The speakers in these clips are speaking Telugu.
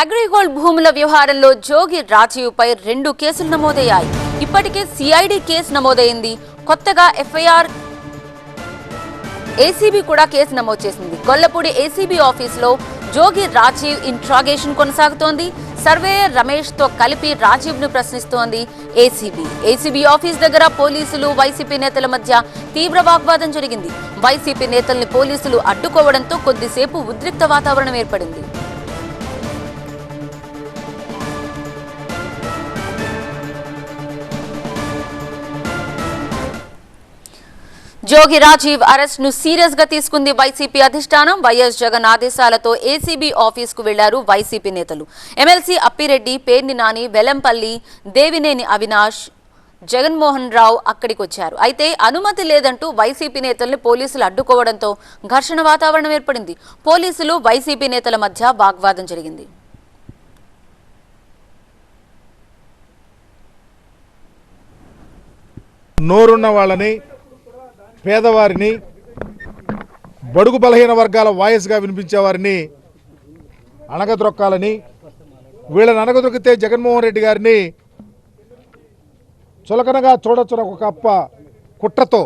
అగ్రిగోల్డ్ భూముల వ్యవహారంలో జోగి రాజీవ్పై రెండు కేసులు నమోదయ్యాయి. ఇప్పటికే సిఐడి కేసు నమోదైంది. కొత్తగా ఎఫ్ఐఆర్ ఏసీబీ కూడా కేసు నమోదు చేసింది. గొల్లపూడి ఏసీబీ ఆఫీసులో జోగి రాజీవ్ ఇంట్రాగేషన్ కొనసాగుతోంది. సర్వేయర్ రమేష్తో కలిపి రాజీవ్ను ప్రశ్నిస్తోంది ఏసీబీ ఏసీబీ ఆఫీస్ దగ్గర పోలీసులు వైసీపీ నేతల మధ్య తీవ్ర వాగ్వాదం జరిగింది. వైసీపీ నేతల్ని పోలీసులు అడ్డుకోవడంతో కొద్దిసేపు ఉద్రిక్త వాతావరణం ఏర్పడింది. జోగి రాజీవ్ అరెస్ట్ను సీరియస్గా తీసుకుంది వైసీపీ అధిష్టానం. వైఎస్ జగన్ ఆదేశాలతో ఏసీబీ ఆఫీస్కు వెళ్ళారు వైసీపీ నేతలు. ఎమ్మెల్సీ అప్పిరెడ్డి పేర్ని నాని వెలంపల్లి దేవినేని అవినాష్ జగన్మోహన్ రావు అక్కడికి వచ్చారు. అయితే అనుమతి లేదంటూ వైసీపీ నేతల్ని పోలీసులు అడ్డుకోవడంతో ఘర్షణ వాతావరణం ఏర్పడింది. పోలీసులు వైసీపీ నేతల మధ్య వాగ్వాదం జరిగింది. నోరున్న వాళ్ళని పేదవారిని బడుగు బలహీన వర్గాల వాయిస్గా వినిపించేవారిని అణగద్రొక్కాలని వీళ్ళని అణగదొక్కితే జగన్మోహన్ రెడ్డి గారిని చులకనగా చూడొచ్చున ఒక కప్ప కుట్రతో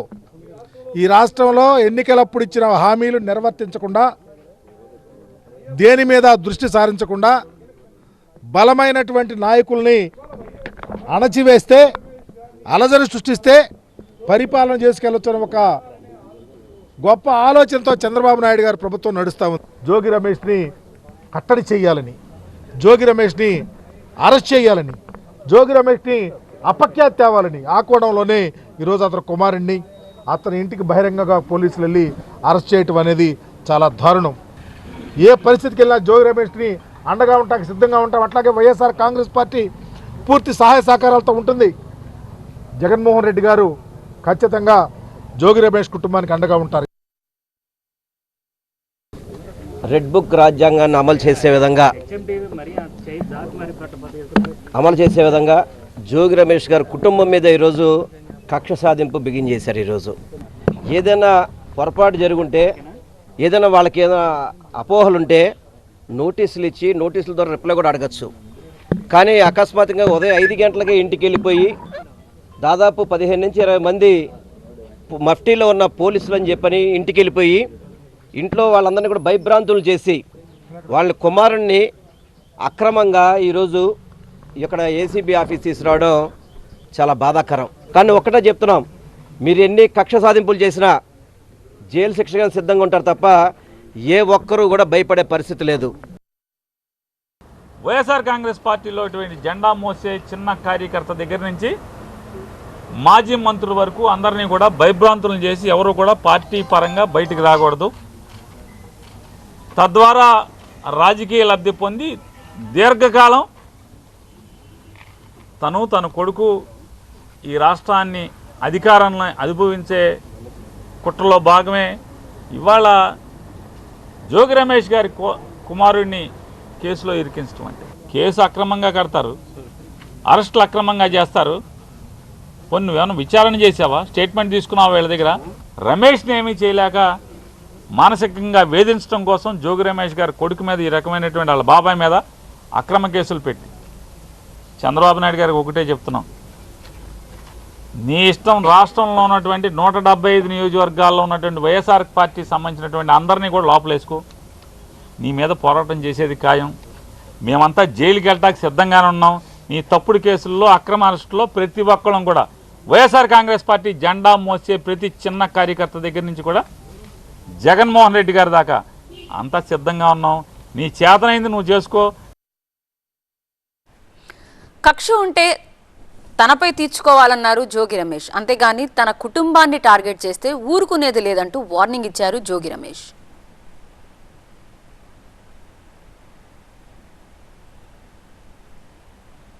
ఈ రాష్ట్రంలో ఎన్నికలప్పుడు ఇచ్చిన హామీలు నిర్వర్తించకుండా దేని మీద దృష్టి సారించకుండా బలమైనటువంటి నాయకుల్ని అణచివేస్తే అలజడి సృష్టిస్తే పరిపాలన చేసుకెళ్ళొచ్చని ఒక గొప్ప ఆలోచనతో చంద్రబాబు నాయుడు గారు ప్రభుత్వం నడుస్తూ ఉంది. జోగి రమేష్ని కట్టడి చేయాలని జోగి రమేష్ని అరెస్ట్ చేయాలని జోగి రమేష్ని అపఖ్యాతి తేవాలని ఆ కోణంలోనే ఈరోజు అతని కుమారుణ్ణి అతని ఇంటికి బహిరంగంగా పోలీసులు వెళ్ళి అరెస్ట్ చేయటం అనేది చాలా దారుణం. ఏ పరిస్థితికి వెళ్ళినా జోగి రమేష్ని అండగా ఉంటానికి సిద్ధంగా ఉంటాం. అట్లాగే వైఎస్ఆర్ కాంగ్రెస్ పార్టీ పూర్తి సహాయ సహకారాలతో ఉంటుంది. జగన్మోహన్ రెడ్డి గారు ఖచ్చితంగా జోగి రమేష్ కుటుంబానికి అండగా ఉంటారు. రెడ్ బుక్ రాజ్యాంగాన్ని అమలు చేసే విధంగా అమలు చేసే విధంగా జోగి రమేష్ గారు కుటుంబం మీద ఈరోజు కక్ష సాధింపు బిగిన్ చేశారు ఈరోజు. ఏదైనా పొరపాటు జరుగుంటే ఏదైనా వాళ్ళకి ఏదైనా అపోహలుంటే నోటీసులు ఇచ్చి నోటీసుల ద్వారా రిప్లై కూడా అడగచ్చు. కానీ అకస్మాత్తుగా ఉదయం ఐదు గంటలకే ఇంటికి వెళ్ళిపోయి దాదాపు పదిహేను నుంచి ఇరవై మంది మఫ్టీలో ఉన్న పోలీసులు అని చెప్పని ఇంటికి వెళ్ళిపోయి ఇంట్లో వాళ్ళందరినీ కూడా భయభ్రాంతులు చేసి వాళ్ళ కుమారుణ్ణి అక్రమంగా ఈరోజు ఇక్కడ ఏసీబీ ఆఫీస్ తీసుకురావడం చాలా బాధాకరం. కానీ ఒక్కటే చెప్తున్నాం మీరు ఎన్ని కక్ష సాధింపులు చేసినా జైలు శిక్షగా సిద్ధంగా ఉంటారు తప్ప ఏ ఒక్కరూ కూడా భయపడే పరిస్థితి లేదు. వైఎస్ఆర్ కాంగ్రెస్ పార్టీలో ఇటువంటి జెండా మోసే చిన్న కార్యకర్త దగ్గర నుంచి మాజీ మంత్రుల వరకు అందరినీ కూడా భయభ్రాంతులు చేసి ఎవరు కూడా పార్టీ పరంగా బయటికి రాకూడదు. తద్వారా రాజకీయ లబ్ధి పొంది దీర్ఘకాలం తను తన కొడుకు ఈ రాష్ట్రాన్ని అధికారాన్ని అనుభవించే కుట్రలో భాగమే. ఇవాళ జోగి రమేష్ గారి కు- కుమారుడిని కేసులో ఇరికించడం అంటే. కేసు అక్రమంగా కడతారు. అరెస్టులు అక్రమంగా చేస్తారు. కొన్ని నువ్వేమన్నా విచారణ చేసావా స్టేట్మెంట్ తీసుకున్నావా వీళ్ళ దగ్గర? రమేష్ని ఏమీ చేయలేక మానసికంగా వేధించడం కోసం జోగి రమేష్ గారి కొడుకు మీద ఈ రకమైనటువంటి వాళ్ళ బాబాయ్ మీద అక్రమ కేసులు పెట్టి. చంద్రబాబు నాయుడు గారికి ఒకటే చెప్తున్నాం. నీ ఇష్టం రాష్ట్రంలో ఉన్నటువంటి నూట డెబ్బై ఐదు నియోజకవర్గాల్లో ఉన్నటువంటి వైఎస్ఆర్ పార్టీ సంబంధించినటువంటి అందరినీ కూడా లోపలేసుకో. నీ మీద పోరాటం చేసేది ఖాయం. మేమంతా జైలుకి వెళ్ళటానికి సిద్ధంగానే ఉన్నాం. నీ తప్పుడు కేసుల్లో అక్రమ అరెస్టులో ప్రతి ఒక్కళ్ళం కూడా వైఎస్ఆర్ కాంగ్రెస్ పార్టీ జెండా మోసే ప్రతి చిన్న కార్యకర్త దగ్గర నుంచి కూడా జగన్మోహన్ రెడ్డి గారి దాకా అంతా సిద్ధంగా ఉన్నాం. నీ చేతనైంది నువ్వు చేసుకో. కక్ష ఉంటే తనపై తీర్చుకోవాలన్నారు జోగి రమేష్. అంతేగాని తన కుటుంబాన్ని టార్గెట్ చేస్తే ఊరుకునేది లేదంటూ వార్నింగ్ ఇచ్చారు జోగి రమేష్.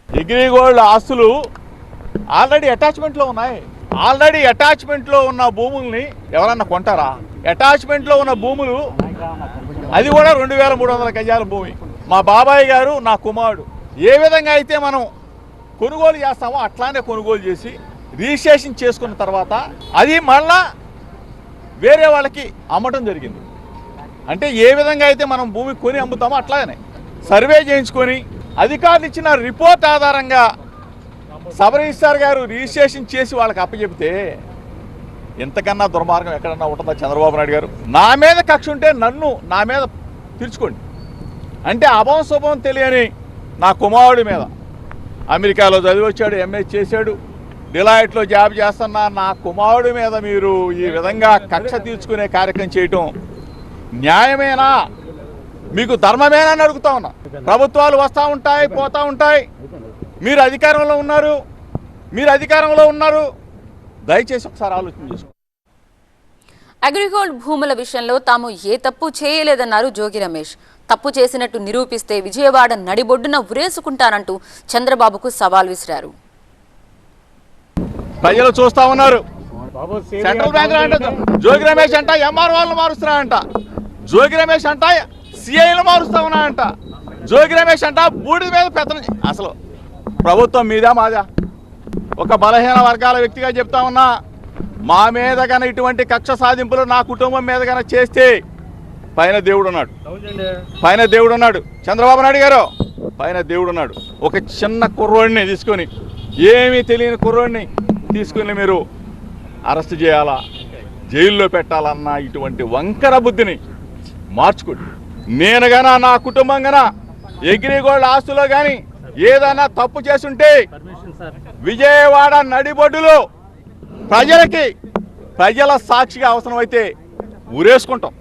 అగ్రిగోల్డ్ ఆస్తులు ఆల్రెడీ అటాచ్మెంట్లో ఉన్నాయి. ఆల్రెడీ అటాచ్మెంట్లో ఉన్న భూముల్ని ఎవరన్నా కొంటారా? అటాచ్మెంట్లో ఉన్న భూములు అది కూడా రెండు వేల మూడు వందల గజాల భూమి. మా బాబాయ్ గారు నా కుమారుడు. ఏ విధంగా అయితే మనం కొనుగోలు చేస్తామో అట్లానే కొనుగోలు చేసి రిజిస్ట్రేషన్ చేసుకున్న తర్వాత అది మళ్ళా వేరే వాళ్ళకి అమ్మటం జరిగింది. అంటే ఏ విధంగా అయితే మనం భూమి కొని అమ్ముతామో అట్లానే సర్వే చేయించుకొని అధికారులు ఇచ్చిన రిపోర్ట్ ఆధారంగా సబ్ రిజిస్టార్ గారు రిజిస్ట్రేషన్ చేసి వాళ్ళకి అప్పచెపితే ఇంతకన్నా దుర్మార్గం ఎక్కడన్నా ఉంటుందా చంద్రబాబు నాయుడు గారు? నా మీద కక్ష ఉంటే నన్ను నా మీద తీర్చుకోండి అంటే అభం శుభం తెలియని నా కుమారుడి మీద. అమెరికాలో చదివి వచ్చాడు ఎంఏ చేశాడు డిలాయిట్లో జాబ్ చేస్తున్న నా కుమారుడి మీద మీరు ఈ విధంగా కక్ష తీర్చుకునే కార్యక్రమం చేయటం న్యాయమేనా? మీకు ధర్మమేనా అని అడుగుతా ఉన్నా. ప్రభుత్వాలు వస్తూ ఉంటాయి పోతూ ఉంటాయి. మీరు అధికారంలో ఉన్నారు మీరు అధికారంలో ఉన్నారు. దయచేసి ఒకసారి ఆలోచన చేసుకోండి. అగ్రిగోల్డ్ భూముల విషయంలో తాము ఏ తప్పు చేయలేదన్నారు జోగి రమేష్. తప్పు చేసినట్టు నిరూపిస్తే విజయవాడ నడిబొడ్డున ఉరేసుకుంటానంటూ చంద్రబాబుకు సవాల్ విసిరారు. ప్రజలు చూస్తా ఉన్నారు. సెంట్రల్ బ్యాంక్ అంట. జోగి రమేష్ అంట ఎంఆర్ వాళ్ళని మారుస్తున్నాడంట జోగి రమేష్ అంట సిఐలు మారుస్తా ఉన్నాడంట జోగి రమేష్ అంట బూడిద మీద పెత్తనం అసలు ప్రభుత్వం మీదా మాదా. ఒక బలహీన వర్గాల వ్యక్తిగా చెప్తా ఉన్నా మా మీద గన ఇటువంటి కక్ష సాధింపులు నా కుటుంబం మీద గన చేస్తే పైన దేవుడు ఉన్నాడు. పైన దేవుడు ఉన్నాడు. చంద్రబాబు నాయుడు గారు పైన దేవుడు ఉన్నాడు. ఒక చిన్న కుర్రోడిని తీసుకొని ఏమీ తెలియని కుర్రోడిని తీసుకుని మీరు అరెస్ట్ చేయాలా? జైల్లో పెట్టాలన్న ఇటువంటి వంకర బుద్ధిని మార్చుకోండి. నేను గన నా కుటుంబం గన ఎగిరిగోళ్ళ ఆస్తులో కానీ ఏదైనా తప్పు చేసుంటే విజయవాడ నడిబొడ్డులో ప్రజలకి ప్రజల సాక్షిగా అవసరమైతే ఊరేసుకుంటాం.